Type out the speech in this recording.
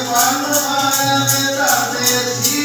ਮਨ ਆਇਆ ਤੇ ਧਰਦੇ ਜੀ